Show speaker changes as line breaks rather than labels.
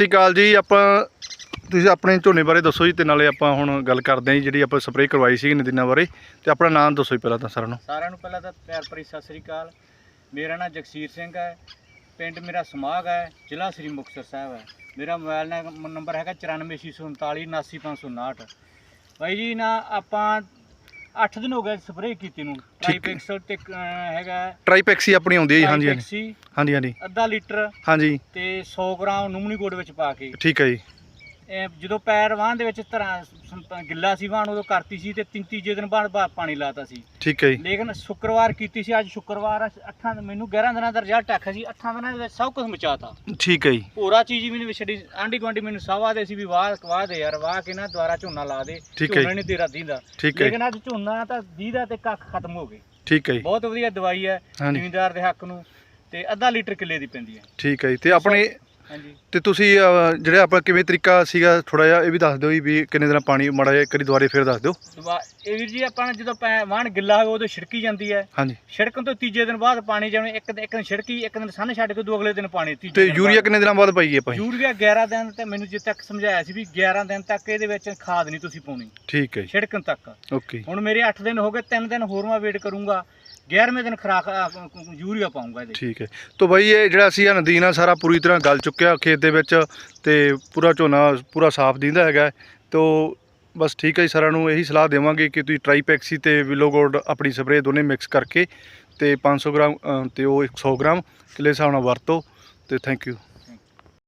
ਸ਼੍ਰੀ ਅਕਾਲ ਜੀ, ਆਪਾਂ ਤੁਸੀਂ ਆਪਣੇ ਝੋਨੇ ਬਾਰੇ ਦੱਸੋ ਜੀ ਤੇ ਨਾਲੇ ਆਪਾਂ ਹੁਣ ਗੱਲ ਕਰਦੇ ਹਾਂ ਜੀ, ਜਿਹੜੀ ਆਪਾਂ ਸਪਰੇਅ ਕਰਵਾਈ ਸੀ ਨਦੀਨਾਂ ਬਾਰੇ ਤੇ ਆਪਣਾ ਨਾਮ ਦੱਸੋ ਜੀ ਪਹਿਲਾਂ ਤਾਂ ਸਾਰਿਆਂ ਨੂੰ।
ਸਾਰਿਆਂ ਨੂੰ ਪਹਿਲਾਂ ਤਾਂ ਪਿਆਰ ਭਰੀ ਸਤਿ ਸ੍ਰੀ ਅਕਾਲ। ਮੇਰਾ ਨਾਮ ਜਗਸੀਰ ਸਿੰਘ ਹੈ, ਪਿੰਡ ਮੇਰਾ ਸਮਾਗ ਹੈ, ਜ਼ਿਲ੍ਹਾ ਸ੍ਰੀ ਮੁਕਤਸਰ ਸਾਹਿਬ ਹੈ। ਮੇਰਾ ਮੋਬਾਈਲ ਨੰਬਰ ਹੈਗਾ 9439 ਬਾਈ ਜੀ, ਨਾ ਆਪਾਂ 8 ਦਿਨ ਹੋ ਗਏ ਸਪਰੇਅ ਕੀਤੀ ਨੂੰ। ਟ੍ਰਾਈਪੈਕਸਲ ਤੇ ਅਹ, ਹੈਗਾ
ਟ੍ਰਾਈਪੈਕਸੀ ਆਪਣੀ ਆਉਂਦੀ ਹੈ ਜੀ ਹਾਂਜੀ ਹਾਂਜੀ। ਹਾਂਜੀ ਹਾਂਜੀ।
ਅੱਧਾ ਲੀਟਰ
ਹਾਂਜੀ।
ਤੇ 100 ਗ੍ਰਾਮ ਨੂਮਨੀ ਗੋੜ ਵਿੱਚ ਪਾ ਕੇ।
ਠੀਕ ਹੈ ਜੀ।
ਜਦੋਂ ਪੈਰ ਵਾਹਨ ਦੇ ਵਿੱਚ ਧਰਾਂ ਗਿੱਲਾ ਸੀ ਵਾਹਨ ਉਦੋਂ ਕਰਤੀ ਸੀ ਤੇ ਤਿੰਨ ਤੀਜੇ ਦਿਨ ਬਾਅਦ ਪਾਣੀ ਲਾਤਾ ਸੀ।
ਠੀਕ ਹੈ ਜੀ।
ਲੇਕਿਨ ਸ਼ੁੱਕਰਵਾਰ ਕੀਤੀ ਸੀ ਅੱਜ ਸ਼ੁੱਕਰਵਾਰ ਅੱਠਾਂ ਮੈਨੂੰ 11 ਦਿਨਾਂ ਦਾ ਰਿਜ਼ਲਟ ਆਖਿਆ ਸੀ ਅੱਠਾਂ ਦਿਨਾਂ ਦੇ ਵਿੱਚ ਸਭ ਕੁਝ ਮਚਾਤਾ।
ਠੀਕ ਹੈ ਜੀ।
ਪੂਰਾ ਚੀਜ਼ ਹੀ ਮੈਨੂੰ ਛੱਡੀ ਆਂਢੀ ਗੁਆਂਢੀ ਮੈਨੂੰ ਸਵਾਹ ਦੇ ਸੀ ਵੀ ਵਾਹ ਵਾਹ ਦੇ ਯਾਰ ਵਾਹ ਕੇ ਨਾ ਦੁਬਾਰਾ ਝੋਨਾ ਲਾ ਦੇ। ਝੋਨਾ ਨਹੀਂ ਤੇਰਾ ਦੀਂਦਾ। ਲੇਕਿਨ ਅੱਜ ਝੋਨਾ ਤਾਂ ਦੀਦਾ ਤੇ ਕੱਖ ਖਤਮ ਹੋ ਗਏ।
ਠੀਕ ਹੈ ਜੀ।
ਬਹੁਤ ਵਧੀਆ ਦਵਾਈ ਹੈ ਜ਼ਿਮੀਂਦਾਰ ਦੇ ਹੱਕ ਨੂੰ ਤੇ ਅੱਧਾ ਲੀਟਰ ਕਿੱਲੇ ਦੀ ਪੈਂਦੀ ਹੈ।
ਠੀਕ ਹੈ ਜੀ। ਤੇ ਆਪਣੇ
ਹਾਂਜੀ।
ਤੇ ਤੁਸੀਂ ਅਹ, ਜਿਹੜਾ ਆਪਾਂ ਕਿਵੇਂ ਤਰੀਕਾ ਸੀਗਾ ਥੋੜਾ ਜਿਹਾ ਇਹ ਵੀ ਦੱਸ ਦਿਓ ਜੀ ਵੀ ਕਿੰਨੇ ਦਿਨ ਪਾਣੀ ਮੜਾ ਜਿਹਾ ਇੱਕ ਵਾਰੀ ਦੁਬਾਰੇ ਫੇਰ ਦੱਸ ਦਿਓ।
ਇਹ ਵੀਰ ਜੀ ਆਪਾਂ ਨੇ ਜਦੋਂ ਪੈ- ਵਾਹਣ ਗਿੱਲਾ ਹੋਵੇ ਉਦੋਂ ਛਿੜਕੀ ਜਾਂਦੀ ਹੈ।
ਹਾਂਜੀ।
ਛਿੜਕਣ ਤੋਂ ਤੀਜੇ ਦਿਨ ਬਾਅਦ ਪਾਣੀ ਜਿਵੇਂ ਇੱਕ ਇੱਕ ਦਿਨ ਛਿੜਕੀ ਇੱਕ ਦਿਨ ਸੰਨ ਛੱਡ ਕੇ ਦੋ ਅਗਲੇ ਦਿਨ ਪਾਣੀ ਤੀਜੇ
ਤੇ
ਦਿਨ
ਯੂਰੀਆ
ਬਾਅਦ।
ਕਿੰਨੇ ਦਿਨਾਂ ਬਾਅਦ ਪਾਈਏ ਆਪਾਂ? ਜੀ?
ਯੂਰੀਆ 11 ਦਿਨ ਤੇ ਮੈਨੂੰ ਜਿੱਦ ਤੱਕ ਸਮਝਾਇਆ ਸੀ ਵੀ 11 ਦਿਨ ਤੱਕ ਇਹਦੇ ਵਿੱਚ ਖਾਦ ਨਹੀਂ ਤੁਸੀਂ ਪਾਉਣੀ।
ਠੀਕ ਹੈ ਜੀ।
ਛਿੜਕਣ ਤੱਕ।
ਓਕੇ।
ਹੁਣ ਮੇਰੇ 8 ਦਿਨ ਹੋ ਗਏ 3 ਦਿਨ ਹੋਰ ਮੈਂ ਵੇਟ ਕਰੂੰਗਾ। 11ਵੇਂ ਦਿਨ ਖਰਾਕ ਅ, ਯੂਰੀਆ ਪਾਉਂਗਾ ਇਹਦੇ
ਠੀਕ ਹੈ। ਤੋਂ ਬਈ ਇਹ ਜਿਹੜਾ ਸੀ ਨਦੀਨ ਆ ਸਾਰਾ ਪੂਰੀ ਤਰ੍ਹਾਂ ਗਲ ਚੁੱਕਿਆ ਖੇਤ ਦੇ ਵਿੱਚ ਤੇ ਪੂਰਾ ਝੋਨਾ ਪੂਰਾ ਸਾਫ਼ ਦਿੰਦਾ ਹੈਗਾ ਹੈ। ਤੋ ਬਸ ਠੀਕ ਹੈ ਜੀ ਸਾਰਿਆਂ ਨੂੰ ਇਹੀ ਸਲਾਹ ਦੇਵਾਂਗੇ ਕਿ ਤੁਸੀਂ ਟ੍ਰਾਈਪੈਕਸੀ ਤੇ ਵਿਲੋਗੋਲਡ ਆਪਣੀ ਸਪਰੇਅ ਦੋਨੇ ਮਿਕਸ ਕਰਕੇ ਤੇ 500 ਗ੍ਰਾਮ ਅ, ਤੇ ਉਹ 100 ਗ੍ਰਾਮ ਕਿਲੇ ਹਿਸਾਬ ਨਾਲ ਵਰਤੋ ਤੇ ਥੈਂਕ ਯੂ